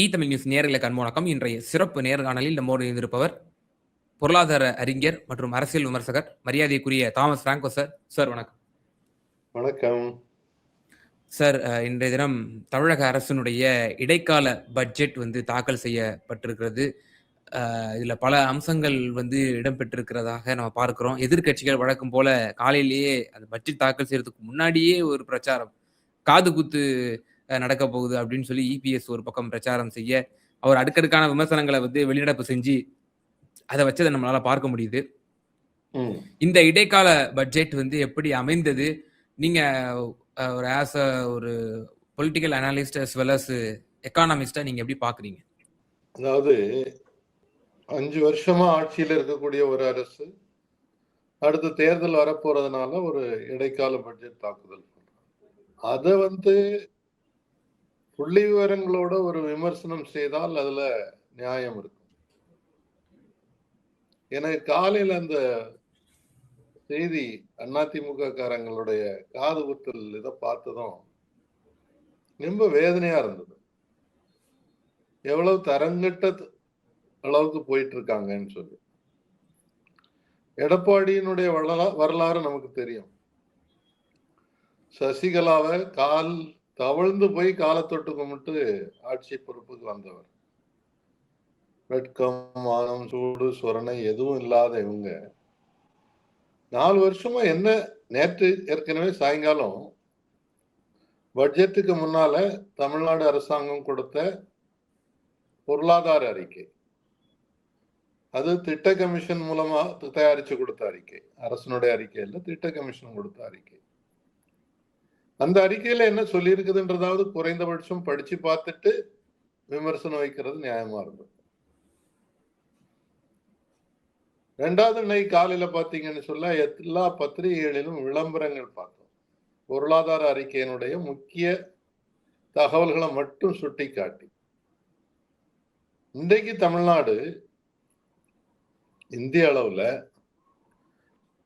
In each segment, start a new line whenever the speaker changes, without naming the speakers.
இ Tamil news நேர்களுக்கு அன்பு வணக்கம் இன்றைய சிறப்பு நேர்காணலில் நம்மோடு இருந்திருப்பவர் பொருளாதார அறிஞர் மற்றும் அரசியல் விமர்சகர் மரியாதைக்குரிய தாமஸ் பிராங்கோ சார். சார் வணக்கம்.
வணக்கம்.
சார் இன்றைய தினம் தமிழக அரசினுடைய இடைக்கால பட்ஜெட் வந்து தாக்கல் செய்யப்பட்டிருக்கிறது. இதுல பல அம்சங்கள் வந்து இடம்பெற்றிருக்கிறதாக நம்ம பார்க்கிறோம். எதிர்க்கட்சிகள் வழக்கம் போல காலையிலேயே அந்த பட்ஜெட் தாக்கல் செய்யறதுக்கு முன்னாடியே ஒரு பிரச்சாரம். காது குத்து நடக்க போகுது அப்படின்னு சொல்லி இபிஎஸ் ஒரு பக்கம் பிரச்சாரம் செய்ய அவர் அடுக்கடுக்கான விமர்சனங்களை வந்து வெளிநடப்பு செஞ்சு அதை வச்சதை நம்மளால பார்க்க முடியுது. இந்த இடைக்கால பட்ஜெட் வந்து எப்படி அமைந்தது? நீங்க ஒரு ஆஸ் அ ஒரு political analyst as well as எக்கானமிஸ்டா நீங்க எப்படி பாக்குறீங்க?
அதாவது அஞ்சு வருஷமா ஆட்சியில இருக்கக்கூடிய ஒரு அரசு அடுத்த தேர்தல் வரப்போறதுனால ஒரு இடைக்கால பட்ஜெட் தாக்குதல் அதை வந்து புள்ளி விவரங்களோட ஒரு விமர்சனம் செய்தால் அதுல நியாயம் இருக்கும். எனக்கு காலையில அந்த செய்தி அதிமுக காரங்களுடைய காது குத்தல் இதை பார்த்ததும் ரொம்ப வேதனையா இருந்தது. எவ்வளவு தரங்கட்ட அளவுக்கு போயிட்டு இருக்காங்கன்னு சொல்லி. எடப்பாடியினுடைய வரலா- வரலாறு நமக்கு தெரியும். சசிகலாவை கால் தவழ்ந்து போய் காலத்தொட்டு கும்பிட்டு ஆட்சி பொறுப்புக்கு வந்தவர். வெட்கம் மானம் சூடு சொரணை எதுவும் இல்லாத இவங்க. நாலு வருஷமா என்ன நேற்று ஏற்கனவே சாயங்காலம் பட்ஜெட்டுக்கு முன்னால தமிழ்நாடு அரசாங்கம் கொடுத்த பொருளாதார அறிக்கை. அது திட்ட கமிஷன் மூலமா தயாரிச்சு கொடுத்த அறிக்கை. அரசனுடைய அறிக்கை இல்ல திட்ட கமிஷன் கொடுத்த அறிக்கை. அந்த அறிக்கையில என்ன சொல்லியிருக்குதுன்றதாவது குறைந்தபட்சம் படிச்சு பார்த்துட்டு விமர்சனம் வைக்கிறது நியாயமா இருந்தது. ரெண்டாவது இன்னைக்கு காலையில பாத்தீங்கன்னு சொல்ல எல்லா பத்திரிகைகளிலும் விளம்பரங்கள் பார்த்தோம். பொருளாதார அறிக்கையினுடைய முக்கிய தகவல்களை மட்டும் சுட்டி காட்டி இன்றைக்கு தமிழ்நாடு இந்திய அளவுல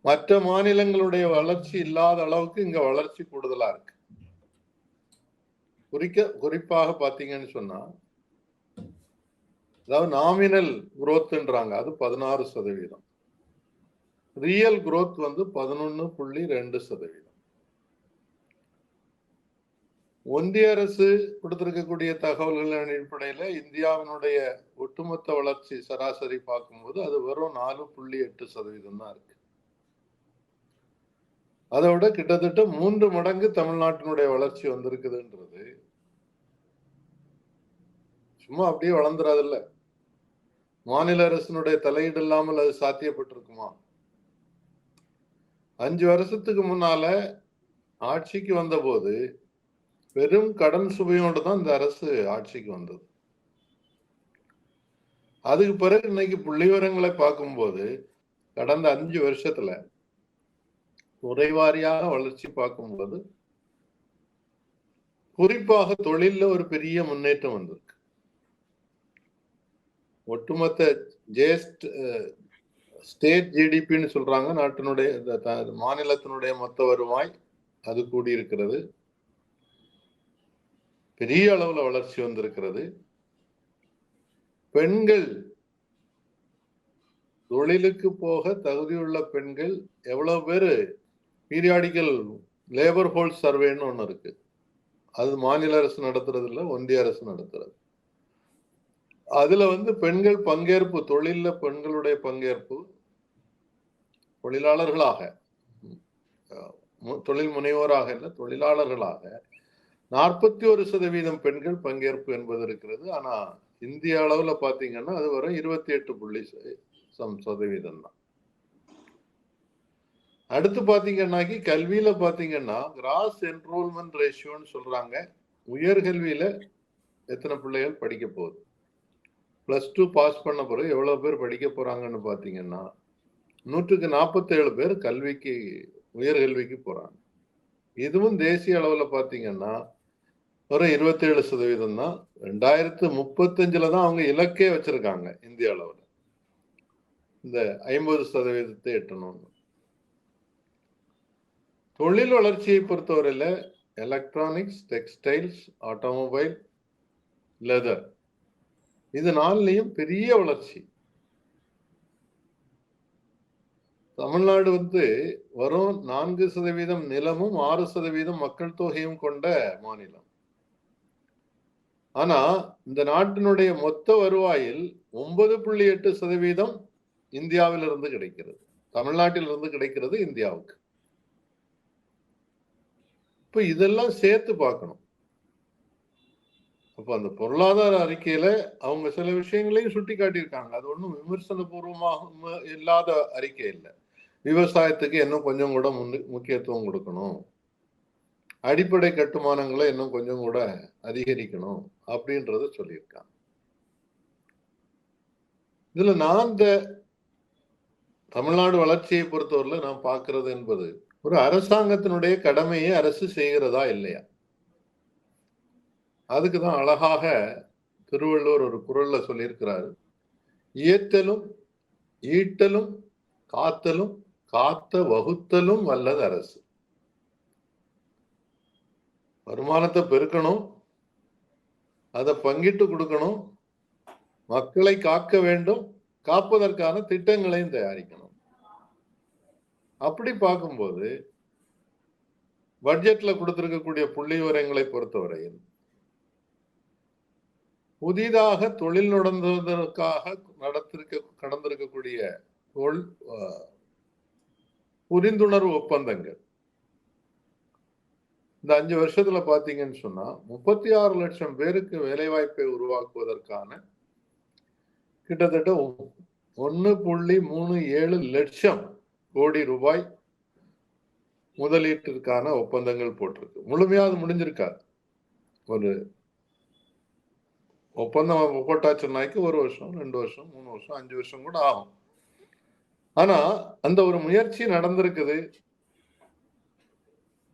மற்ற மாநிலங்களுடைய வளர்ச்சி இல்லாத அளவுக்கு இங்க வளர்ச்சி கூடுதலா இருக்கு. குறிக்க குறிப்பாக பாத்தீங்கன்னு சொன்னா அதாவது நாமினல் குரோத்ன்றாங்க அது பதினாறு சதவீதம். ரியல் குரோத் வந்து பதினொன்னு புள்ளி ரெண்டு சதவீதம். ஒன்றிய அரசு கொடுத்திருக்கக்கூடிய தகவல்களின் அடிப்படையில இந்தியாவினுடைய ஒட்டுமொத்த வளர்ச்சி சராசரி பார்க்கும்போது அது வெறும் நாலு புள்ளி எட்டு சதவீதம் தான் இருக்கு. அதை விட கிட்டத்தட்ட மூன்று மடங்கு தமிழ்நாட்டினுடைய வளர்ச்சி வந்திருக்குதுன்றது. சும்மா அப்படியே வளர்ந்துராதுல்ல மாநில அரசினுடைய தலையீடு இல்லாமல் அது சாத்தியப்பட்டிருக்குமா? அஞ்சு வருஷத்துக்கு முன்னால ஆட்சிக்கு வந்தபோது வெறும் கடன் சுவையோடு தான் இந்த அரசு ஆட்சிக்கு வந்தது. அதுக்கு பிறகு இன்னைக்கு புள்ளிவிவரங்களை பார்க்கும்போது கடந்த அஞ்சு வருஷத்துல துறைவாரியாக வளர்ச்சி பார்க்கும்போது குறிப்பாக தொழில்ல ஒரு பெரிய முன்னேற்றம் வந்திருக்கு. ஒட்டுமொத்த ஜேஸ்ட் ஸ்டேட் ஜிடிபின்னு சொல்றாங்க. நாட்டினுடைய த- மாநிலத்தினுடைய மொத்த வருவாய் அது கூடியிருக்கிறது. பெரிய அளவுல வளர்ச்சி வந்திருக்கிறது. பெண்கள் தொழிலுக்கு போக தகுதியுள்ள பெண்கள் எவ்வளவு பேரு பீரியாடிக்கல் லேபர் ஹோல்ட் சர்வேன்னு ஒன்று இருக்கு. அது மாநில அரசு நடத்துறது இல்லை ஒன்றிய அரசு நடத்துறது. அதுல வந்து பெண்கள் பங்கேற்பு தொழில பெண்களுடைய பங்கேற்பு தொழிலாளர்களாக தொழில் முனைவோராக இல்லை தொழிலாளர்களாக நாற்பத்தி ஒரு சதவீதம் பெண்கள் பங்கேற்பு என்பது இருக்கிறது. ஆனா இந்திய அளவுல பாத்தீங்கன்னா அது வரும் இருபத்தி எட்டு புள்ளி சம் சதவீதம் தான் அடுத்து பாத்தீங்கன்னாக்கி கல்வியில பாத்தீங்கன்னா கிராஸ் என்ரோல்மெண்ட் ரேஷியோன்னு சொல்றாங்க. உயர்கல்வியில எத்தனை பிள்ளைகள் படிக்க போகுது? பிளஸ் டூ பாஸ் பண்ண பிறகு எவ்வளவு பேர் படிக்க போறாங்கன்னு பாத்தீங்கன்னா நூற்றுக்கு நாற்பத்தேழு பேர் கல்விக்கு உயர்கல்விக்கு போறாங்க. இதுவும் தேசிய அளவில் பார்த்தீங்கன்னா ஒரு இருபத்தேழு சதவீதம் தான். ரெண்டாயிரத்து முப்பத்தஞ்சில் தான் அவங்க இலக்கே வச்சுருக்காங்க இந்திய அளவில். இந்த ஐம்பது சதவீதத்தை எட்டணும்னு. தொழில் வளர்ச்சியை பொறுத்தவரையில் எலக்ட்ரானிக்ஸ் டெக்ஸ்டைல்ஸ் ஆட்டோமொபைல் லெதர் இது நாலுலயும் பெரிய வளர்ச்சி. தமிழ்நாடு வந்து வரும் நான்கு சதவீதம் நிலமும் ஆறு சதவீதம் மக்கள் தொகையும் கொண்ட மாநிலம். ஆனா இந்த நாட்டினுடைய மொத்த வருவாயில் ஒன்பது புள்ளி எட்டு சதவீதம் இந்தியாவிலிருந்து கிடைக்கிறது. தமிழ்நாட்டிலிருந்து கிடைக்கிறது இந்தியாவுக்கு. இப்போ இதெல்லாம் சேர்த்து பார்க்கணும். அப்ப அந்த பொருளாதார அறிக்கையில அவங்க சில விஷயங்களையும் சுட்டி காட்டியிருக்காங்க அது ஒன்றும் விமர்சன பூர்வமாக இல்லாத அறிக்கை இல்லை. விவசாயத்துக்கு இன்னும் கொஞ்சம் கூட முக்கியத்துவம் கொடுக்கணும். அடிப்படை கட்டுமானங்களை இன்னும் கொஞ்சம் கூட அதிகரிக்கணும் அப்படின்றத சொல்லியிருக்காங்க. இதுல நான் இந்த தமிழ்நாடு வளர்ச்சியை பொறுத்தவரையில நான் பார்க்கறது என்பது ஒரு அரசாங்கத்தினுடைய கடமையை அரசு செய்கிறதா இல்லையா? அதுக்குதான் அழகாக திருவள்ளுவர் ஒரு குரல்ல சொல்லியிருக்கிறாரு. இயத்தலும் ஈட்டலும் காத்தலும் காத்த வகுத்தலும் வல்லது அரசு. வருமானத்தை பெருக்கணும் அதை பங்கிட்டு கொடுக்கணும் மக்களை காக்க வேண்டும் காப்பதற்கான திட்டங்களையும் தயாரிக்கணும். அப்படி பார்க்கும்போது பட்ஜெட்ல கொடுத்திருக்கக்கூடிய புள்ளி விவரங்களை பொறுத்தவரையில் புதிதாக தொழில் நடந்ததற்காக நடத்திருக்க கடந்திருக்கக்கூடிய புரிந்துணர்வு ஒப்பந்தங்கள். இந்த அஞ்சு வருஷத்துல பாத்தீங்கன்னு சொன்னா முப்பத்தி ஆறு லட்சம் பேருக்கு வேலைவாய்ப்பை உருவாக்குவதற்கான கிட்டத்தட்ட ஒன்னு புள்ளி மூணு ஏழு லட்சம் கோடி ரூபாய் முதலீட்டிற்கான ஒப்பந்தங்கள் போட்டிருக்கு. முழுமையாக அது முடிஞ்சிருக்காது ஒரு ஒப்பந்தம் போட்டாச்சுன்னாக்கி ஒரு வருஷம் ரெண்டு வருஷம் மூணு வருஷம் அஞ்சு வருஷம் கூட ஆகும். ஆனா அந்த ஒரு முயற்சி நடந்திருக்குது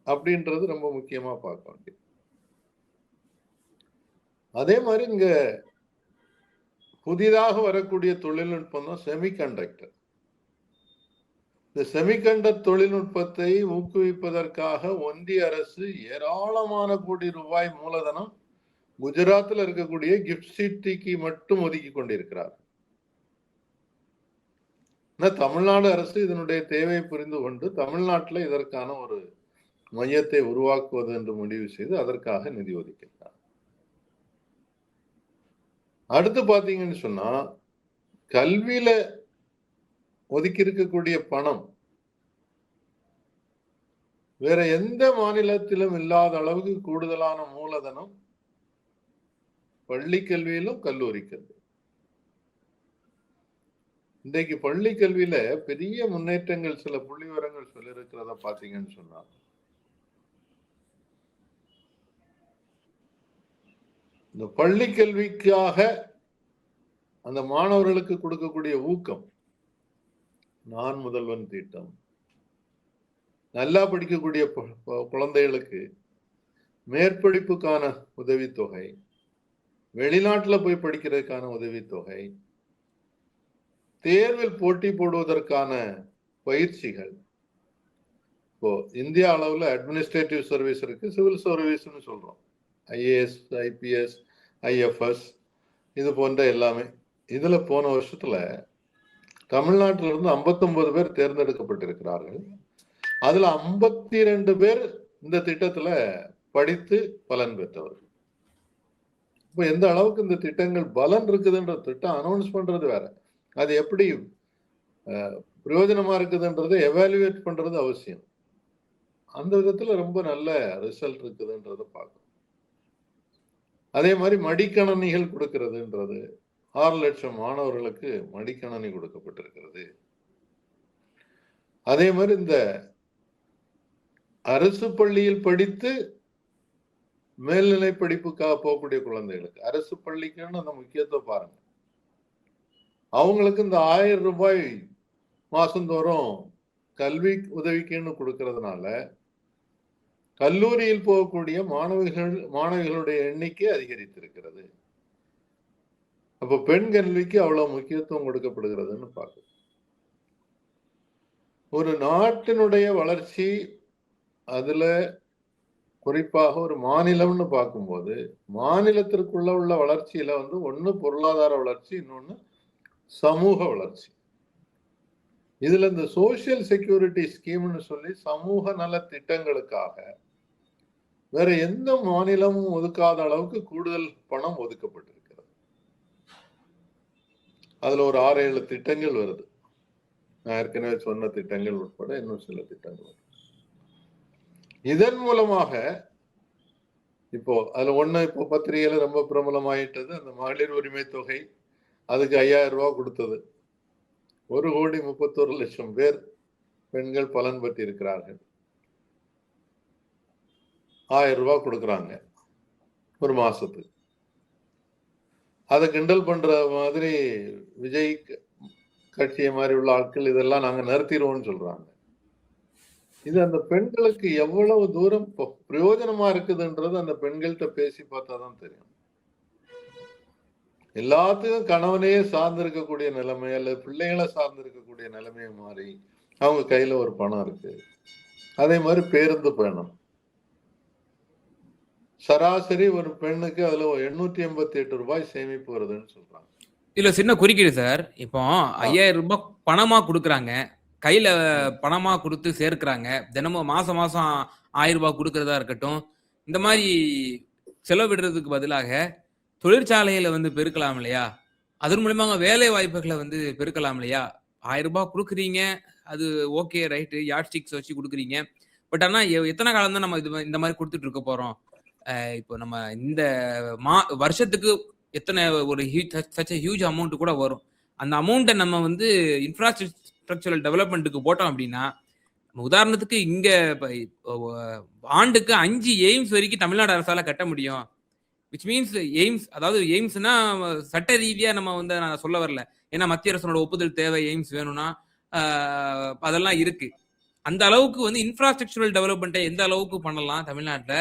அப்படின்றது ரொம்ப முக்கியமா பார்க்க வேண்டியது. அதே மாதிரி இங்க புதிதாக வரக்கூடிய தொழில்நுட்பம் தான் செமிகண்டக்டர் இந்த செமிகண்டர் தொழில்நுட்பத்தை ஊக்குவிப்பதற்காக ஒன்றிய அரசு ஏராளமான கோடி ரூபாய் மூலதனம் குஜராத்தில் இருக்கக்கூடிய கிஃப்ட் சிட்டிக்கு மட்டும் ஒதுக்கி கொண்டிருக்கிறார். தமிழ்நாடு அரசு இதனுடைய தேவையை புரிந்து கொண்டு தமிழ்நாட்டில் இதற்கான ஒரு மையத்தை உருவாக்குவது என்று முடிவு செய்து அதற்காக நிதி ஒதுக்கிறார் அடுத்து பாத்தீங்கன்னு சொன்னா கல்வியில ஒதுக்கி இருக்கக்கூடிய பணம் வேற எந்த மாநிலத்திலும் இல்லாத அளவுக்கு கூடுதலான மூலதனம் பள்ளி கல்வியிலும் கல்லூரி கல்வி. இன்றைக்கு பள்ளி கல்வியில பெரிய முன்னேற்றங்கள் சில புள்ளி விவரங்கள் சொல்லியிருக்கிறத பாத்தீங்கன்னு சொன்னா இந்த பள்ளி கல்விக்காக அந்த மாணவர்களுக்கு கொடுக்கக்கூடிய ஊக்கம் நான் முதல்வன் திட்டம். நல்லா படிக்கக்கூடிய குழந்தைகளுக்கு மேற்படிப்புக்கான உதவித்தொகை வெளிநாட்டில் போய் படிக்கிறதுக்கான உதவித்தொகை தேர்வில் போட்டி போடுவதற்கான பயிற்சிகள். இப்போ இந்தியா அளவில் அட்மினிஸ்ட்ரேட்டிவ் சர்வீஸ் இருக்கு சிவில் சர்வீஸ்னு சொல்றோம். ஐஏஎஸ் ஐபிஎஸ் ஐஎஃப்எஸ் இது போன்ற எல்லாமே. இதில் போன வருஷத்துல தமிழ்நாட்டிலிருந்து ஐம்பத்தொன்பது பேர் தேர்ந்தெடுக்கப்பட்டிருக்கிறார்கள். அதுல ஐம்பத்தி ரெண்டு பேர் இந்த திட்டத்துல படித்து பலன் பெற்றவர்கள். இப்போ எந்த அளவுக்கு இந்த திட்டங்கள் பலன் இருக்குதுன்ற திட்டம் அனௌன்ஸ் பண்றது வேற. அது எப்படி பிரயோஜனமா இருக்குதுன்றதை எவாலுவேட் பண்றது அவசியம். அந்த விதத்துல ரொம்ப நல்ல ரிசல்ட் இருக்குதுன்றதை பார்க்கணும். அதே மாதிரி மடிக்கணனிகள் கொடுக்கறதுன்றது ஆறு லட்சம் மாணவர்களுக்கு மடிக்கணனி கொடுக்கப்பட்டிருக்கிறது. அதே மாதிரி இந்த அரசு பள்ளியில் படித்து மேல்நிலை படிப்புக்காக போகக்கூடிய குழந்தைகளுக்கு அரசு பள்ளிக்குன்னு அந்த முக்கியத்துவம் பாருங்க. அவங்களுக்கு இந்த ஆயிரம் ரூபாய் மாசந்தோறும் கல்வி உதவிக்குன்னு கொடுக்கறதுனால கல்லூரியில் போகக்கூடிய மாணவிகள் மாணவிகளுடைய எண்ணிக்கை அதிகரித்திருக்கிறது. அப்ப பெண் கல்விக்கு அவ்வளவு முக்கியத்துவம் கொடுக்கப்படுகிறதுன்னு பார்க்க ஒரு நாட்டினுடைய வளர்ச்சி அதுல குறிப்பாக ஒரு மாநிலம்னு பார்க்கும்போது மாநிலத்திற்குள்ள உள்ள வளர்ச்சியில வந்து ஒன்னு பொருளாதார வளர்ச்சி இன்னொன்னு சமூக வளர்ச்சி. இதுல இந்த சோசியல் செக்யூரிட்டி ஸ்கீம்னு சொல்லி சமூக நல திட்டங்களுக்காக வேற எந்த மாநிலமும் ஒதுக்காத அளவுக்கு கூடுதல் பணம் ஒதுக்கப்பட்டிருக்கு. அதுல ஒரு ஆறு ஏழு திட்டங்கள் வருது. நான் ஏற்கனவே சொன்ன திட்டங்கள் உட்பட இன்னும் சில திட்டங்கள் வருது. இதன் மூலமாக இப்போ அதுல ஒண்ணு இப்போ பத்திரிகையில ரொம்ப பிரபலமாயிட்டது அந்த மகளிர் உரிமை தொகை அதுக்கு ஐயாயிரம் ரூபா கொடுத்தது. ஒரு கோடி முப்பத்தொரு லட்சம் பேர் பெண்கள் பலன் பெற்று இருக்கிறார்கள் ஆயிரம் ரூபாய் கொடுக்குறாங்க ஒரு மாசத்துக்கு. அதை கிண்டல் பண்ற மாதிரி விஜய் கட்சியை மாதிரி உள்ள ஆட்கள் இதெல்லாம் நாங்க நிறுத்திடுவோம்னு சொல்றாங்க. இது அந்த பெண்களுக்கு எவ்வளவு தூரம் பிரயோஜனமா இருக்குதுன்றது அந்த பெண்கள்கிட்ட பேசி பார்த்தா தான் தெரியும். எல்லாத்துக்கும் கணவனையே சார்ந்து இருக்கக்கூடிய நிலைமை அல்லது பிள்ளைகளை சார்ந்து இருக்கக்கூடிய நிலைமையை மாறி அவங்க கையில ஒரு பணம் இருக்கு. அதே மாதிரி பேருந்து பயணம். சராசரி ஒரு பெண்ணுக்கு அதுல எண்ணூத்தி எண்பத்தி எட்டு ரூபாய் சேமிப்பு வருதுன்னு சொல்றாங்க.
இதுல சின்ன குறுக்கீடு சார். இப்போ ஐயாயிரம் ரூபாய் பணமா கொடுக்குறாங்க. கையில பணமா கொடுத்து சேர்க்கிறாங்க. தினமும் மாசம் மாசம் ஆயிரம் ரூபாய் கொடுக்கறதா இருக்கட்டும். இந்த மாதிரி செலவிடுறதுக்கு பதிலாக தொழிற்சாலையில வந்து பெருக்கலாம் இல்லையா? அதன் மூலியமாக வேலை வாய்ப்புகளை வந்து பெருக்கலாம் இல்லையா? ஆயிரம் ரூபாய் கொடுக்குறீங்க. அது ஓகே ரைட்டு யாட் ஸ்டிக்ஸ் வச்சு கொடுக்குறீங்க. பட் ஆனா எ- எத்தனை காலம் தான் நம்ம இது இந்த மாதிரி கொடுத்துட்டு இருக்க போறோம்? இப்போ நம்ம இந்த மா வருஷத்துக்கு எத்தனை ஒரு ஹியூஜ் ஹியூஜ் அமௌண்ட் கூட வரும். அந்த அமௌண்ட்டை நம்ம வந்து இன்ஃப்ராஸ்ட்ரக்சரல் டெவலப்மெண்ட்டுக்கு போட்டோம் அப்படின்னா நம்ம உதாரணத்துக்கு இங்க இப்போ, ஆண்டுக்கு அஞ்சு எய்ம்ஸ் வரைக்கும் தமிழ்நாடு அரசால கட்ட முடியும். விச் மீன்ஸ் எய்ம்ஸ் அதாவது எய்ம்ஸ்னா சட்ட ரீதியா நம்ம வந்து நான் சொல்ல வரல. ஏன்னா மத்திய அரசனோட ஒப்புதல் தேவை எய்ம்ஸ் வேணும்னா அதெல்லாம் இருக்கு. அந்த அளவுக்கு வந்து இன்ஃப்ராஸ்ட்ரக்சரல் டெவலப்மெண்ட்டை எந்த அளவுக்கு பண்ணலாம் தமிழ்நாட்டில்?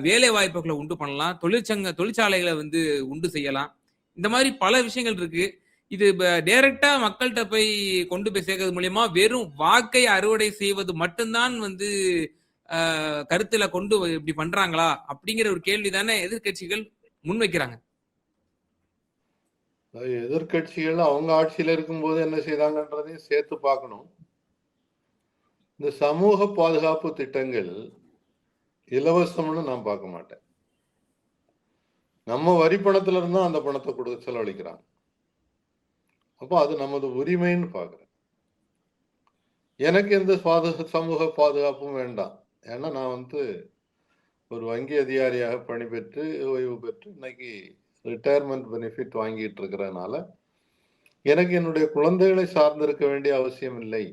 வேலை வாய்ப்புகளை உண்டு பண்ணலாம். தொழிற்சங்க தொழிற்சாலைகளை வந்து உண்டு செய்யலாம். இந்த மாதிரி பல விஷயங்கள் இருக்கு. இது டைரக்டா மக்கள்கிட்ட போய் கொண்டு போய் சேர்க்கறது மூலியமா வெறும் வாக்கை அறுவடை செய்வது மட்டும்தான் வந்து கருத்துல கொண்டு வ- இப்படி பண்றாங்களா? அப்படிங்கிற ஒரு கேள்வி தானே எதிர்கட்சிகள் முன்வைக்கிறாங்க.
எதிர்கட்சிகள் எதிர்க்கட்சிகள் அவங்க ஆட்சியில இருக்கும்போது என்ன செய்தாங்கன்றதையும் சேர்த்து பார்க்கணும். இந்த சமூக பாதுகாப்பு திட்டங்கள் இலவசம்னு நான் பார்க்க மாட்டேன். நம்ம வரி பணத்துல இருந்தா அந்த பணத்தை கொடுக்க செலவழிக்கிறாங்க அப்போ அது நமது உரிமைன்னு பார்க்குறேன். எனக்கு எந்த பாதுகா சமூக பாதுகாப்பும் வேண்டாம். ஏன்னா நான் வந்து ஒரு வங்கி அதிகாரியாக பணிபெற்று ஓய்வு பெற்று இன்னைக்கு ரிட்டையர்மெண்ட் பெனிஃபிட் வாங்கிட்டு இருக்கிறதுனால எனக்கு என்னுடைய குழந்தைகளை சார்ந்திருக்க வேண்டிய அவசியம் இல்லை.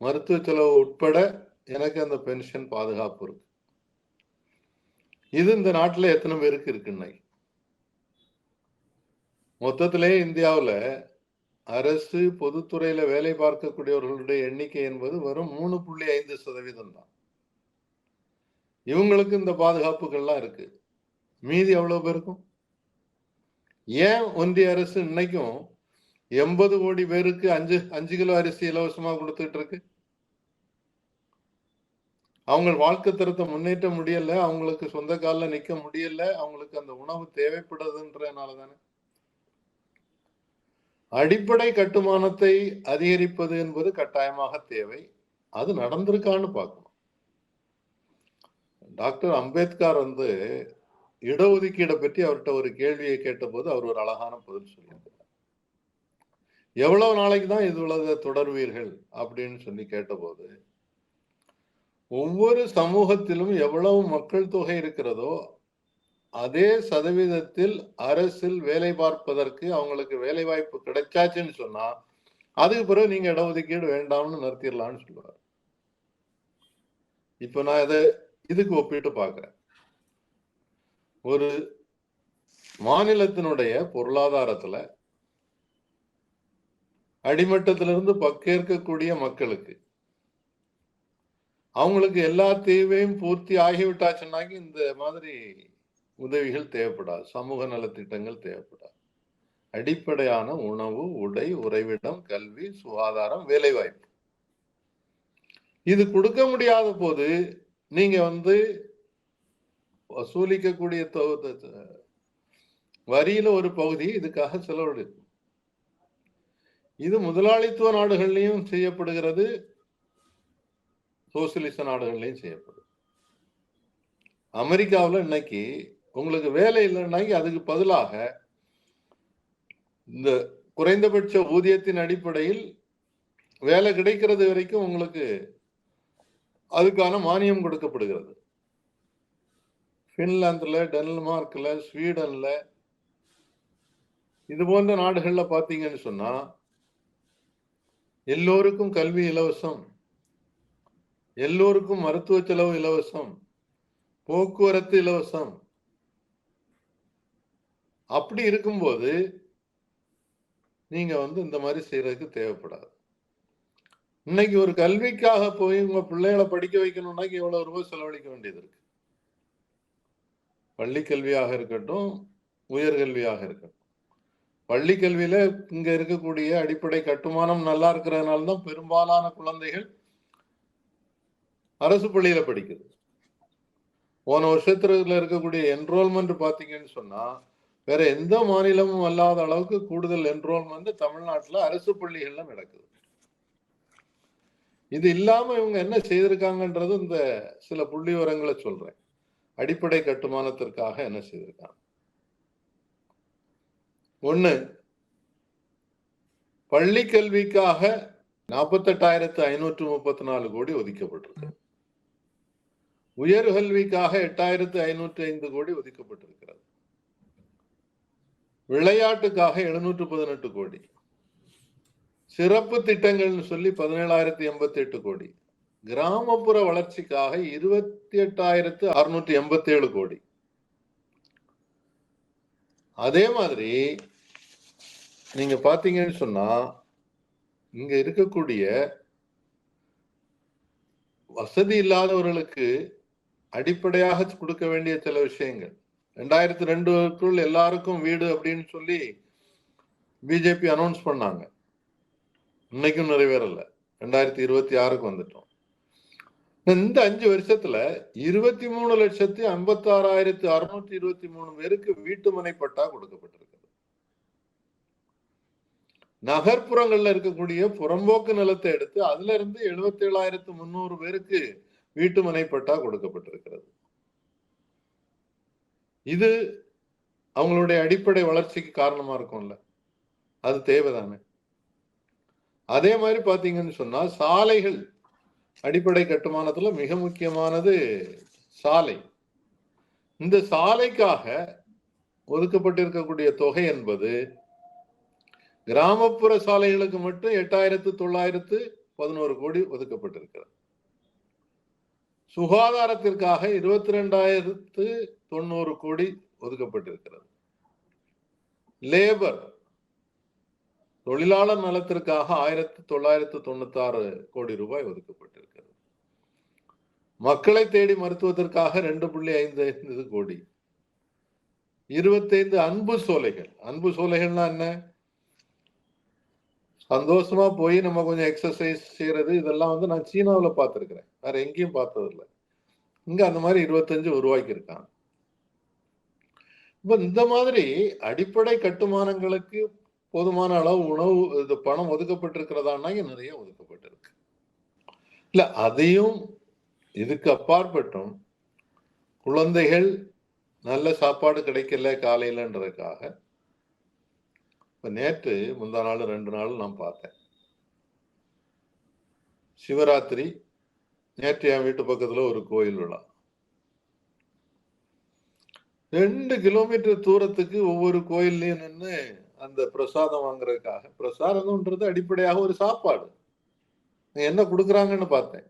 மருத்துவ செலவு உட்பட எனக்கு அந்த பென்ஷன் பாதுகாப்பு இருக்கு. இது இந்த நாட்டுல எத்தனை பேருக்கு இருக்குன்னு மொத்தத்திலே இந்தியாவுல அரசு பொதுத்துறையில வேலை பார்க்கக்கூடியவர்களுடைய எண்ணிக்கை என்பது வரும் மூணு புள்ளி ஐந்து சதவீதம் தான். இவங்களுக்கு இந்த பாதுகாப்புகள்லாம் இருக்கு. மீதி எவ்வளவு பேருக்கும் ஏன் ஒன்றிய அரசு இன்னைக்கும் எண்பது கோடி பேருக்கு அஞ்சு அஞ்சு கிலோ அரிசி இலவசமா கொடுத்துட்டு இருக்கு? அவங்க வாழ்க்கை தரத்தை முன்னேற்ற முடியல அவங்களுக்கு சொந்த காலில் நிக்க முடியல அவங்களுக்கு அந்த உணவு தேவைப்படுதுன்றனால தானே. அடிப்படை கட்டுமானத்தை அதிகரிப்பது என்பது கட்டாயமாக தேவை. அது நடந்திருக்கான்னு பார்க்கணும். டாக்டர் அம்பேத்கர் வந்து இடஒதுக்கீடை பற்றி அவர்கிட்ட ஒரு கேள்வியை கேட்டபோது அவர் ஒரு அழகான பதில் சொல்லியிருந்தார். எவ்வளவு நாளைக்கு தான் இது உலக தொடர்வீர்கள்? அப்படின்னு சொல்லி கேட்டபோது ஒவ்வொரு சமூகத்திலும் எவ்வளவு மக்கள் தொகை இருக்கிறதோ அதே சதவீதத்தில் அரசில் வேலை பார்ப்பதற்கு அவங்களுக்கு வேலை வாய்ப்பு கிடைச்சாச்சுன்னு சொன்னா அதுக்கு பிறகு நீங்க இடஒதுக்கீடு வேண்டாம்னு நிறுத்திடலாம்னு சொல்லுவார் இப்ப நான் இதை இதுக்கு ஒப்பிட்டு பாக்குறேன் ஒரு மாநிலத்தினுடைய பொருளாதாரத்துல அடிமட்டத்திலிருந்து பக்கேற்கக்கூடிய மக்களுக்கு அவங்களுக்கு எல்லா தேவையும் பூர்த்தி ஆகிவிட்டாச்சுன்னாக்கி இந்த மாதிரி உதவிகள் தேவைப்படாது. சமூக நலத்திட்டங்கள் தேவைப்படாது. அடிப்படையான உணவு உடை உறைவிடம் கல்வி சுகாதாரம் வேலைவாய்ப்பு. இது கொடுக்க முடியாத போது நீங்க வந்து வசூலிக்கக்கூடிய வரியில ஒரு பகுதி இதுக்காக செலவழிக்கும். இது முதலாளித்துவ நாடுகள்லயும் செய்யப்படுகிறது. சோசியலிச நாடுகள்லையும் செய்யப்படுது அமெரிக்காவில் இன்னைக்கு உங்களுக்கு வேலை இல்லைன்னாக்கி அதுக்கு பதிலாக இந்த குறைந்தபட்ச ஊதியத்தின் அடிப்படையில் வேலை கிடைக்கிறது வரைக்கும் உங்களுக்கு அதுக்கான மானியம் கொடுக்கப்படுகிறது. பின்லாந்துல டென்மார்க்ல ஸ்வீடன்ல இது போன்ற நாடுகள்ல பாத்தீங்கன்னு சொன்னா எல்லோருக்கும் கல்வி இலவசம். எல்லோருக்கும் மருத்துவ செலவு இலவசம். போக்குவரத்து இலவசம். அப்படி இருக்கும்போது நீங்க வந்து இந்த மாதிரி செய்யறதுக்கு தேவைப்படாது. இன்னைக்கு ஒரு கல்விக்காக போய் உங்க பிள்ளைகளை படிக்க வைக்கணும்னாக்கி எவ்வளவு ரூபாய் செலவழிக்க வேண்டியது இருக்கு. பள்ளி கல்வியாக இருக்கட்டும் உயர்கல்வியாக இருக்கட்டும். பள்ளி கல்வியில இங்க இருக்கக்கூடிய அடிப்படை கட்டுமானம் நல்லா இருக்கிறதுனால தான் பெரும்பாலான குழந்தைகள் அரசு பள்ளியில படிக்குது. போன வருஷத்துல இருக்கக்கூடிய என்ரோல்மெண்ட் பாத்தீங்கன்னு சொன்னா வேற எந்த மாநிலமும் அல்லாத அளவுக்கு கூடுதல் என்ரோல்மெண்ட் தமிழ்நாட்டுல அரசு பள்ளிகள்ல நடக்குது. இது இல்லாம இவங்க என்ன செய்திருக்காங்கன்றது இந்த சில புள்ளி விவரங்களை சொல்றேன். அடிப்படை கட்டுமானத்திற்காக என்ன செய்திருக்காங்க? ஒண்ணு பள்ளி கல்விக்காக நாற்பத்தெட்டாயிரத்து ஐநூற்று முப்பத்தி நாலு கோடி ஒதுக்கப்பட்டிருக்கு. உயர்கல்விக்காக எட்டாயிரத்து ஐநூற்றி ஐந்து கோடி ஒதுக்கப்பட்டிருக்கிறது. விளையாட்டுக்காக எழுநூற்று பதினெட்டு கோடி. சிறப்பு திட்டங்கள்னு சொல்லி பதினேழாயிரத்தி எண்பத்தி எட்டு கோடி. கிராமப்புற வளர்ச்சிக்காக இருபத்தி எட்டாயிரத்து அறுநூற்றி எண்பத்தி ஏழு கோடி. அதே மாதிரி நீங்க பாத்தீங்கன்னு சொன்னா இங்க இருக்கக்கூடிய வசதி இல்லாதவர்களுக்கு அடிப்படையாக கொடுக்க வேண்டிய சில விஷயங்கள். ரெண்டாயிரத்தி ரெண்டுக்குள் எல்லாருக்கும் வீடு அப்படின்னு சொல்லி பிஜேபி அனௌன்ஸ் பண்ணாங்க. இன்னைக்கும் நிறைவேறல. ரெண்டாயிரத்தி இருபத்தி ஆறுக்கு வந்துட்டோம். இந்த அஞ்சு வருஷத்துல இருபத்தி மூணு லட்சத்தி ஐம்பத்தி ஆறாயிரத்தி அறுநூத்தி இருபத்தி மூணு பேருக்கு வீட்டு மனை பட்டா கொடுக்கப்பட்டிருக்கிறது நகர்ப்புறங்கள்ல இருக்கக்கூடிய புறம்போக்கு நிலத்தை எடுத்து அதுல இருந்து எழுபத்தி ஏழாயிரத்து முன்னூறு பேருக்கு வீட்டு பட்டா கொடுக்கப்பட்டிருக்கிறது. இது அவங்களுடைய அடிப்படை வளர்ச்சிக்கு காரணமா இருக்கும்ல. அது தேவைதானே. அதே மாதிரி பாத்தீங்கன்னு சொன்னா சாலைகள் அடிப்படை கட்டுமானத்துல மிக முக்கியமானது சாலை. இந்த சாலைக்காக ஒதுக்கப்பட்டிருக்கக்கூடிய தொகை என்பது கிராமப்புற சாலைகளுக்கு மட்டும் எட்டாயிரத்து தொள்ளாயிரத்து பதினோரு கோடி ஒதுக்கப்பட்டிருக்கிறது. சுகாதாரத்திற்காக இருபத்தி ரெண்டாயிரத்து தொண்ணூறு கோடி ஒதுக்கப்பட்டிருக்கிறது. லேபர் தொழிலாளர் நலத்திற்காக ஆயிரத்தி தொள்ளாயிரத்து தொண்ணூத்தி ஆறு கோடி ரூபாய் ஒதுக்கப்பட்டிருக்கிறது. மக்களை தேடி மருத்துவத்திற்காக ரெண்டு புள்ளி ஐந்து ஐந்து கோடி. இருபத்தைந்து அன்பு சோலைகள். அன்பு சோலைகள்னா என்ன? சந்தோஷமா போய் நம்ம கொஞ்சம் எக்ஸசைஸ் செய்யறது இதெல்லாம் வந்து நான் சீனாவில் பார்த்துருக்குறேன். வேற எங்கேயும் பார்த்ததில்ல. இங்க அந்த மாதிரி இருபத்தஞ்சு உருவாக்கியிருக்காங்க. இப்போ இந்த மாதிரி அடிப்படை கட்டுமானங்களுக்கு போதுமான அளவு உணவு இது பணம் ஒதுக்கப்பட்டிருக்கிறதானா நிறைய ஒதுக்கப்பட்டிருக்கு. இல்ல அதையும் இதுக்கு அப்பாற்பட்டும் குழந்தைகள் நல்ல சாப்பாடு கிடைக்கல காலையிலன்றதுக்காக இப்போ நேற்று முந்தா நாள் ரெண்டு நாள் நான் பார்த்தேன். சிவராத்திரி நேற்று என் வீட்டு பக்கத்துல ஒரு கோயில் விழா. ரெண்டு கிலோமீட்டர் தூரத்துக்கு ஒவ்வொரு கோயில்லையும் நின்று அந்த பிரசாதம் வாங்குறதுக்காக பிரசாதம்ன்றது அடிப்படையாக ஒரு சாப்பாடு. என்ன கொடுக்குறாங்கன்னு பார்த்தேன்.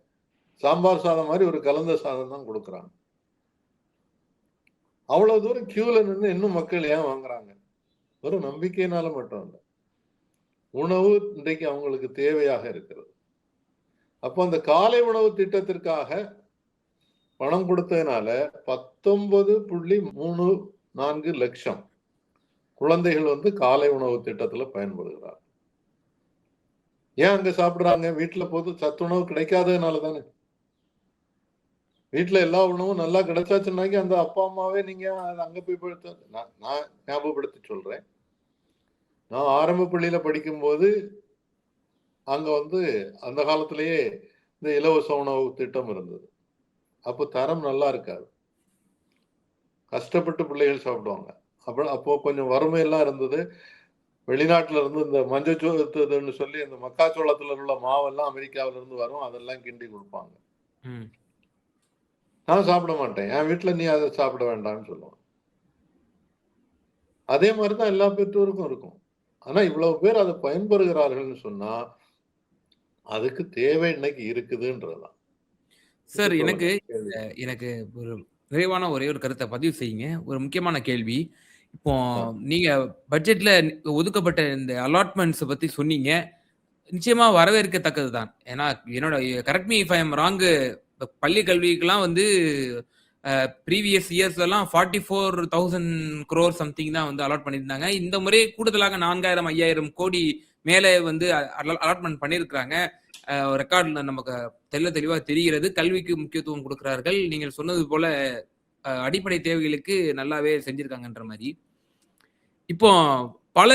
சாம்பார் சாதம் மாதிரி ஒரு கலந்த சாதம் தான் கொடுக்குறாங்க. அவ்வளவு தூரம் கியூல நின்று இன்னும் மக்கள் ஏன் வாங்குறாங்க? வெறும் நம்பிக்கையினால மட்டும் இல்லை உணவு இன்றைக்கு அவங்களுக்கு தேவையாக இருக்கிறது. அப்போ அந்த காலை உணவு திட்டத்திற்காக பணம் கொடுத்ததுனால பத்தொன்பது புள்ளி மூணு நான்கு லட்சம் குழந்தைகள் வந்து காலை உணவு திட்டத்துல பயன்படுகிறார் ஏன் அங்க சாப்பிடுறாங்க? வீட்டில் போது சத்துணவு கிடைக்காததுனால தானே? வீட்டுல எல்லா உணவும் நல்லா கிடைச்சாச்சுன்னாக்கி அந்த அப்பா அம்மாவே நீங்க அங்க போய் படுத்த நான் நான் ஞாபகப்படுத்தி சொல்றேன். நான் ஆரம்ப பள்ளியில படிக்கும்போது, அங்க வந்து அந்த காலத்திலேயே இந்த இலவச உணவு திட்டம் இருந்தது. அப்போ தரம் நல்லா இருக்காது. கஷ்டப்பட்டு பிள்ளைகள் சாப்பிடுவாங்க. அப்ப அப்போ கொஞ்சம் வறுமையெல்லாம் இருந்தது. வெளிநாட்டுல இருந்து இந்த மஞ்சச்சோளத்துன்னு சொல்லி இந்த மக்காச்சோளத்துல உள்ள மாவெல்லாம் அமெரிக்காவில இருந்து வரும். அதெல்லாம் கிண்டி கொடுப்பாங்க நான் சாப்பிட மாட்டேன். என் வீட்ல நீ அத சாப்பிட வேண்டாம்ன்னு சொல்லுவேன். அதே மாரி தான் எல்லா பெற்றோருக்கும் இருக்கும். ஆனா இவ்வளவு பேர் அத பயன்பெறுகிறார்கள்ன்னு சொன்னா, அதுக்கு தேவை இன்னைக்கு இருக்குதுன்றது தான்.
சார் எனக்கு எனக்கு ஒரு நிறைவான ஒரே ஒரு கருத்த பதிவு செய்யுங்க. ஒரு முக்கியமான கேள்வி. இப்போ. நீங்க பட்ஜெட்ல ஒதுக்கப்பட்ட இந்த அலாட்மெண்ட்ஸ பத்தி சொன்னீங்க. நிச்சயமா வரவேற்கத்தக்கது தான். ஏன்னா என்னோட correct me I am wrong பள்ளி கல்விக்கெல்லாம் வந்து ப்ரீவியஸ் இயர்ஸ் எல்லாம் forty four thousand crore something தான் வந்து அலாட் பண்ணியிருந்தாங்க. இந்த முறை கூடுதலாக 4000, 5000 கோடி மேலே வந்து அலா அலாட்மெண்ட் பண்ணியிருக்கிறாங்க. ரெக்கார்டில் ரெக்கார்ட்ல நமக்கு தெள்ள தெளிவாக தெரிகிறது. கல்விக்கு முக்கியத்துவம் கொடுக்கிறார்கள் நீங்கள் சொன்னது போல அடிப்படை தேவைகளுக்கு நல்லாவே செஞ்சிருக்காங்கன்ற மாதிரி இப்போ பல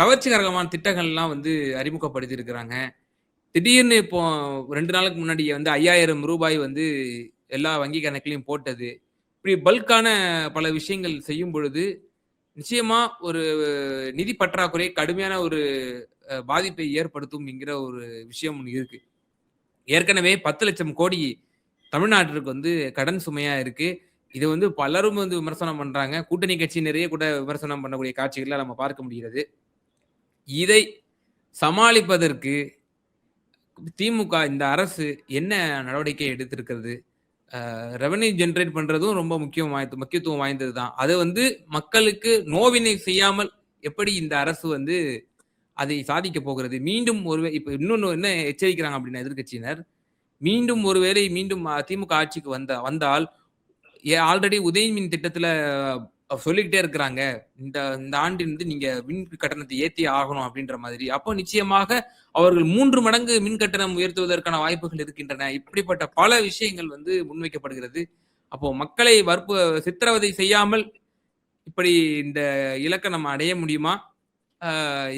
கவர்ச்சிகரமான திட்டங்கள்லாம் வந்து அறிமுகப்படுத்தியிருக்கிறாங்க. திடீர்னு இப்போ ரெண்டு நாளுக்கு முன்னாடி வந்து ஐயாயிரம் ரூபாய் வந்து எல்லா வங்கி கணக்குலையும் போட்டது. இப்படி பல்க்கான பல விஷயங்கள் செய்யும் பொழுது, நிச்சயமா ஒரு நிதி பற்றாக்குறை கடுமையான ஒரு பாதிப்பை ஏற்படுத்தும் என்கிற ஒரு விஷயம் ஒன்று இருக்கு. ஏற்கனவே பத்து லட்சம் கோடி தமிழ்நாட்டிற்கு வந்து கடன் சுமையா இருக்கு. இது வந்து பலரும் வந்து விமர்சனம் பண்றாங்க. கூட்டணி கட்சியினரே கூட விமர்சனம் பண்ணக்கூடிய காட்சிகளை நம்ம பார்க்க முடிகிறது. இதை சமாளிப்பதற்கு திமுக இந்த அரசு என்ன நடவடிக்கை எடுத்திருக்கிறது? ரெவன்யூ ஜென்ரேட் பண்றதும் ரொம்ப முக்கியம் வாய்ந்த முக்கியத்துவம் வாய்ந்தது தான். அது வந்து மக்களுக்கு நோவினை செய்யாமல் எப்படி இந்த அரசு வந்து அதை சாதிக்க போகிறது? மீண்டும் ஒரு இப்ப இன்னொன்னு என்ன எச்சரிக்கிறாங்க அப்படின்னா எதிர்க்கட்சியினர், மீண்டும் ஒருவேளை மீண்டும் திமுக ஆட்சிக்கு வந்த வந்தால் ஆல்ரெடி உதயமின் திட்டத்துல சொல்லிக்கிட்டே இருக்கிறாங்க. இந்த இந்த ஆண்டின் வந்து நீங்க மின் கட்டணத்தை ஏத்தியே ஆகணும் அப்படின்ற மாதிரி. அப்போ நிச்சயமாக அவர்கள் மூன்று மடங்கு மின் கட்டணம் உயர்த்துவதற்கான வாய்ப்புகள் இருக்கின்றன. இப்படிப்பட்ட பல விஷயங்கள் வந்து முன்வைக்கப்படுகிறது. அப்போ மக்களை வற்பு சித்திரவதை செய்யாமல் இப்படி இந்த இலக்க நம்ம அடைய முடியுமா?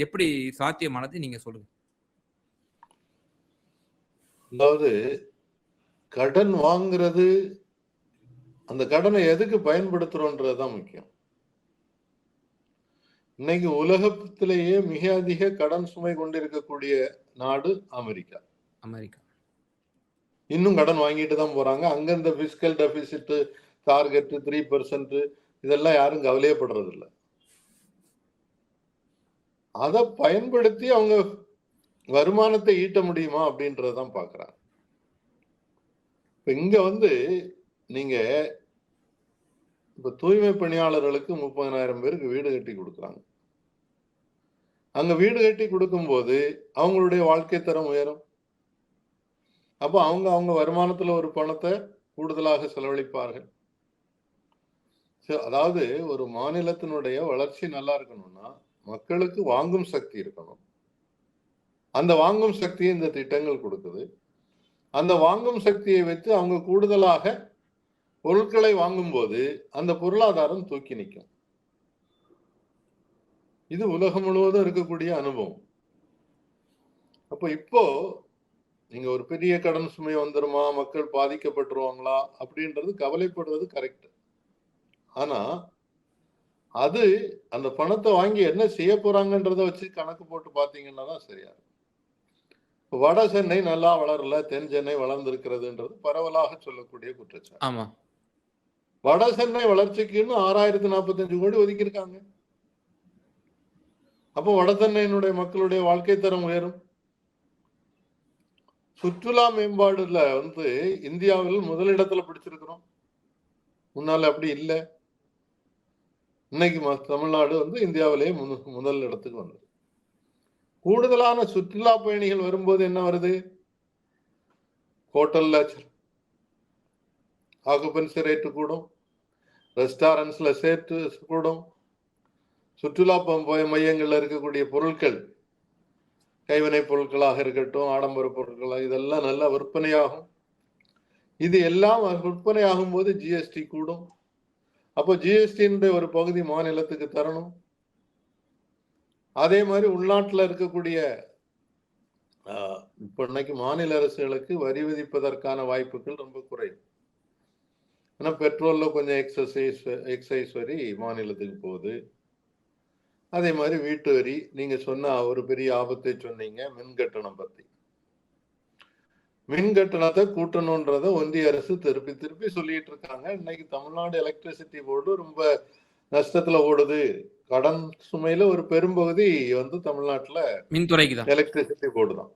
எப்படி சாத்தியமானது நீங்க சொல்லுங்க.
அதாவது கடன் வாங்குறது அந்த கடனை எதுக்கு பயன்படுத்துறோம்ன்றது தான் முக்கியம். இன்னைக்கு உலகத்திலேயே மிக அதிக கடன் சுமை கொண்டிருக்கக்கூடிய நாடு அமெரிக்கா.
அமெரிக்கா.
இன்னும் கடன் வாங்கிட்டு தான் போறாங்க. அங்க இந்த பிஸ்கல் டெபிசிட் டார்கெட் 3% இதெல்லாம் யாரும் கவலையே படுறதில்ல. அத பயன்படுத்தி அவங்க வருமானத்தை ஈட்ட முடியுமா அப்படின்றத தான் பார்க்குறாங்க. இப்ப இங்க வந்து நீங்க இப்ப தூய்மை பணியாளர்களுக்கு 30,000 பேருக்கு வீடு கட்டி கொடுக்குறாங்க அங்க வீடு கட்டி குடுக்கும்போது அவங்களுடைய வாழ்க்கை தரம் உயரும். அப்ப அவங்க அவங்க வருமானத்துல ஒரு பணத்தை கூடுதலாக செலவழிப்பார்கள். அதாவது ஒரு மாநிலத்தினுடைய வளர்ச்சி நல்லா இருக்கணும்னா, மக்களுக்கு வாங்கும் சக்தி இருக்கணும். அந்த வாங்கும் சக்தியை இந்த திட்டங்கள் கொடுக்குது அந்த வாங்கும் சக்தியை வைத்து அவங்க கூடுதலாக பொருட்களை வாங்கும்போது, அந்த பொருளாதாரம் தூக்கி நிக்கும். இது உலகம் முழுவதும் இருக்கக்கூடிய அனுபவம். அப்போ இப்போ நீங்க ஒரு பெரிய கடன் சுமை வந்துருமா? மக்கள் பாதிக்கப்பட்டுருவாங்களா? அப்படின்றது கவலைப்படுறது கரெக்ட். ஆனா, அது அந்த பணத்தை வாங்கி என்ன செய்ய போறாங்கன்றத வச்சு கணக்கு போட்டு பார்த்தீங்கன்னா தான் சரியா இருக்கும். வட சென்னை நல்லா வளரல, தென் சென்னை வளர்ந்திருக்கிறதுன்றது பரவலாக சொல்லக்கூடிய குற்றச்சாட்டு. வட சென்னை வளர்ச்சிக்குன்னு 6045 கோடி ஒதுக்கியிருக்காங்க. அப்போ வட சென்னையினுடைய மக்களுடைய வாழ்க்கை தரம் உயரும். சுற்றுலா மேம்பாடுல வந்து இந்தியாவில் முதலிடத்துல பிடிச்சிருக்கிறோம். முன்னால அப்படி இல்லை இன்னைக்கு தமிழ்நாடு வந்து இந்தியாவிலேயே முதல் இடத்துக்கு வந்தது. கூடுதலான சுற்றுலா பயணிகள் வரும்போது என்ன வருது? ஹோட்டல்ல ஆக்குபென்சி ரேட்டு கூடும். ரெஸ்டாரண்ட்ஸில் சேர்த்து கூடும். சுற்றுலா ப இருக்கக்கூடிய பொருட்கள் கைவினைப் பொருட்களாக இருக்கட்டும், ஆடம்பர பொருட்களாக இதெல்லாம் நல்லா விற்பனையாகும். இது எல்லாம் விற்பனையாகும் போது ஜிஎஸ்டி கூடும் அப்போ ஜிஎஸ்டின்ற ஒரு பகுதி மாநிலத்துக்கு தரணும் அதே மாதிரி உள்நாட்டில் இருக்கக்கூடிய இப்போ இன்னைக்கு மாநில அரசுகளுக்கு வரி விதிப்பதற்கான வாய்ப்புகள் ரொம்ப குறைவு ஏன்னா பெட்ரோல்ல கொஞ்சம் எக்ஸசைஸ் எக்ஸைஸ் வரி மாநிலத்துக்கு போகுது. அதே மாதிரி வீட்டு வரி நீங்க சொன்ன ஒரு பெரிய ஆபத்தை சொன்னீங்க மின் கட்டணம் பத்தி. மின் கட்டணத்தை கூட்டணுன்றத ஒன்றிய அரசு திருப்பி திருப்பி சொல்லிட்டு இருக்காங்க. இன்னைக்கு தமிழ்நாடு எலக்ட்ரிசிட்டி போர்டு ரொம்ப நஷ்டத்துல ஓடுது. கடன் சுமையில ஒரு பெரும்பகுதி வந்து தமிழ்நாட்டுல
மின்துறைக்கு தான்
எலக்ட்ரிசிட்டி போர்டு தான்.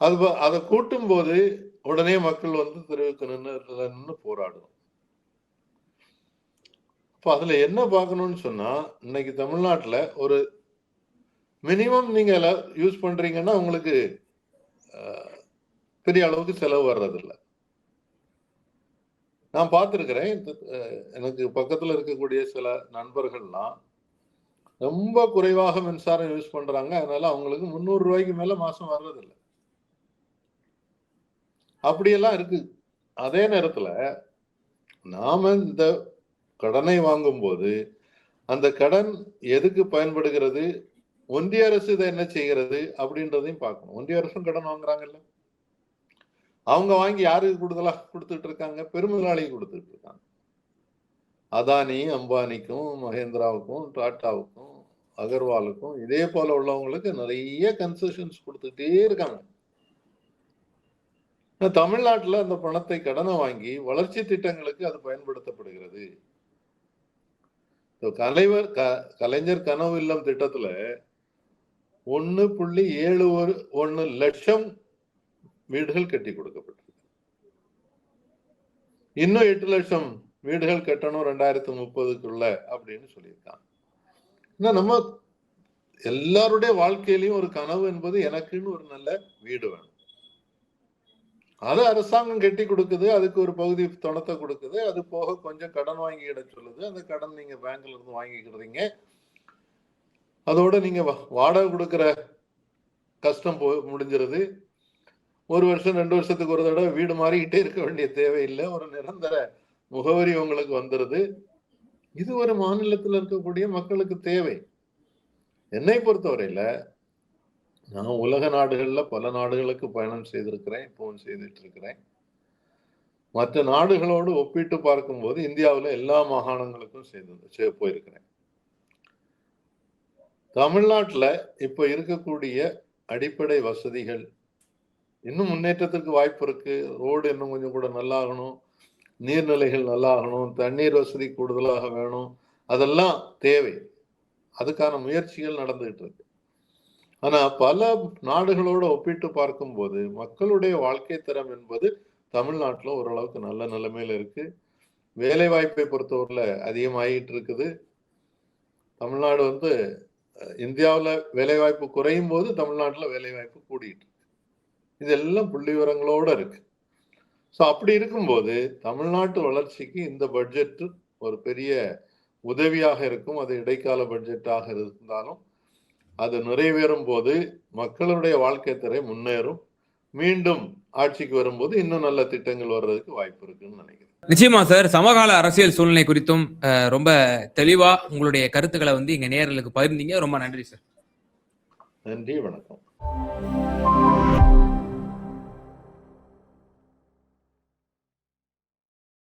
அது அதை கூட்டும் போது உடனே மக்கள் வந்து தெருவுக்கு நின்று நின்று போராடணும் அப்ப அதுல என்ன பார்க்கணும்னு சொன்னா இன்னைக்கு தமிழ்நாட்டுல ஒரு மினிமம் நீங்க யூஸ் பண்றீங்கன்னா உங்களுக்கு பெரிய அளவுக்கு செலவு வர்றதில்ல. நான் பார்த்துருக்கிறேன் எனக்கு பக்கத்துல இருக்கக்கூடிய சில நண்பர்கள்லாம் ரொம்ப குறைவாக மின்சாரம் யூஸ் பண்றாங்க. அதனால அவங்களுக்கு முந்நூறு ரூபாய்க்கு மேல மாசம் வர்றதில்ல. அப்படியெல்லாம் இருக்கு. அதே நேரத்துல நாம இந்த கடனை வாங்கும்போது அந்த கடன் எதுக்கு பயன்படுகிறது? ஒன்றிய அரசு இதை என்ன செய்கிறது? அப்படின்றதையும் பார்க்கணும். ஒன்றிய அரசும் கடன் வாங்குறாங்கல்ல. அவங்க வாங்கி யாருக்கு கூடுதலா கொடுத்துட்டு இருக்காங்க? பெருமுதலாளிக்கு கொடுத்துட்டு இருக்காங்க. அதானி அம்பானிக்கும் மகேந்திராவுக்கும் டாட்டாவுக்கும் அகர்வாலுக்கும் இதே போல உள்ளவங்களுக்கு நிறைய கன்செஷன்ஸ் கொடுத்துட்டே இருக்காங்க. தமிழ்நாட்டுல அந்த பணத்தை கடனை வாங்கி வளர்ச்சி திட்டங்களுக்கு அது பயன்படுத்தப்படுகிறது. கலைவர் க- கலைஞர் கனவு இல்லம் திட்டத்துல ஒன்னு புள்ளி ஏழு ஒரு ஒன்னு லட்சம் வீடுகள் கட்டி கொடுக்கப்பட்டிருக்கு. இன்னும் எட்டு லட்சம் வீடுகள் கட்டணும் ரெண்டாயிரத்தி முப்பதுக்குள்ள அப்படின்னு சொல்லியிருக்காங்க. ஏன்னா நம்ம எல்லாருடைய வாழ்க்கையிலையும் ஒரு கனவு என்பது எனக்குன்னு ஒரு நல்ல வீடு வேணும். அது அரசாங்கம் கட்டி கொடுக்குது அதுக்கு ஒரு பகுதி தொணத்தை கொடுக்குது அது போக கொஞ்சம் கடன் வாங்கிக்கிட சொல்லுது. அந்த கடன் நீங்க பேங்க்ல இருந்து வாங்கிக்கிறீங்க. அதோட நீங்க வா- வாடகை கொடுக்குற கஷ்டம் போ முடிஞ்சிருது. ஒரு வருஷம் ரெண்டு வருஷத்துக்கு ஒரு தடவை வீடு மாறிக்கிட்டே இருக்க வேண்டிய தேவையில்லை. ஒரு நிரந்தர முகவரி உங்களுக்கு வந்துருது. இது ஒரு மாநிலத்தில் இருக்கக்கூடிய மக்களுக்கு தேவை. என்னை பொறுத்தவரையில நான் உலக நாடுகள்ல பல நாடுகளுக்கு பயணம் செய்திருக்கிறேன் இப்பவும் செய்துட்டு இருக்கிறேன் மற்ற நாடுகளோடு ஒப்பிட்டு பார்க்கும்போது இந்தியாவுல எல்லா மாகாணங்களுக்கும் செய்து போயிருக்கிறேன். தமிழ்நாட்டுல இப்போ இருக்கக்கூடிய அடிப்படை வசதிகள் இன்னும் முன்னேற்றத்துக்கு வாய்ப்பு இருக்கு. ரோடு இன்னும் கொஞ்சம் கூட நல்லாகணும். நீர்நிலைகள் நல்லாகணும். தண்ணீர் வசதி கூடுதலாக வேணும். அதெல்லாம் தேவை. அதுக்கான முயற்சிகள் நடந்துகிட்டு இருக்கு. ஆனா பல நாடுகளோட ஒப்பிட்டு பார்க்கும்போது மக்களுடைய வாழ்க்கை தரம் என்பது தமிழ்நாட்டுல ஓரளவுக்கு நல்ல நிலைமையில இருக்கு. வேலை வாய்ப்பை பொறுத்தவரையில அதிகமாகிட்டு இருக்குது. தமிழ்நாடு வந்து இந்தியாவில் வேலைவாய்ப்பு வேலை வாய்ப்பு குறையும் போது தமிழ்நாட்டில் வேலை வாய்ப்பு கூடிட்டு இருக்கு. இதெல்லாம் புள்ளி விவரங்களோட இருக்கு. ஸோ அப்படி இருக்கும்போது தமிழ்நாட்டு வளர்ச்சிக்கு இந்த பட்ஜெட் ஒரு பெரிய உதவியாக இருக்கும். அது இடைக்கால பட்ஜெட்டாக இருந்தாலும் அது நிறைவேறும் போது மக்களுடைய வாழ்க்கை தரை முன்னேறும். மீண்டும் ஆட்சிக்கு வரும்போது இன்னும் நல்ல திட்டங்கள் வர்றதுக்கு வாய்ப்பு இருக்குன்னு நினைக்கிறேன்.
நிச்சயமா சார். சமகால அரசியல் சூழ்நிலை குறித்தும் ரொம்ப தெளிவா உங்களுடைய கருத்துக்களை வந்து இங்க நேயர்களுக்கு பகிர்ந்தீங்க. ரொம்ப நன்றி சார்.
நன்றி வணக்கம்.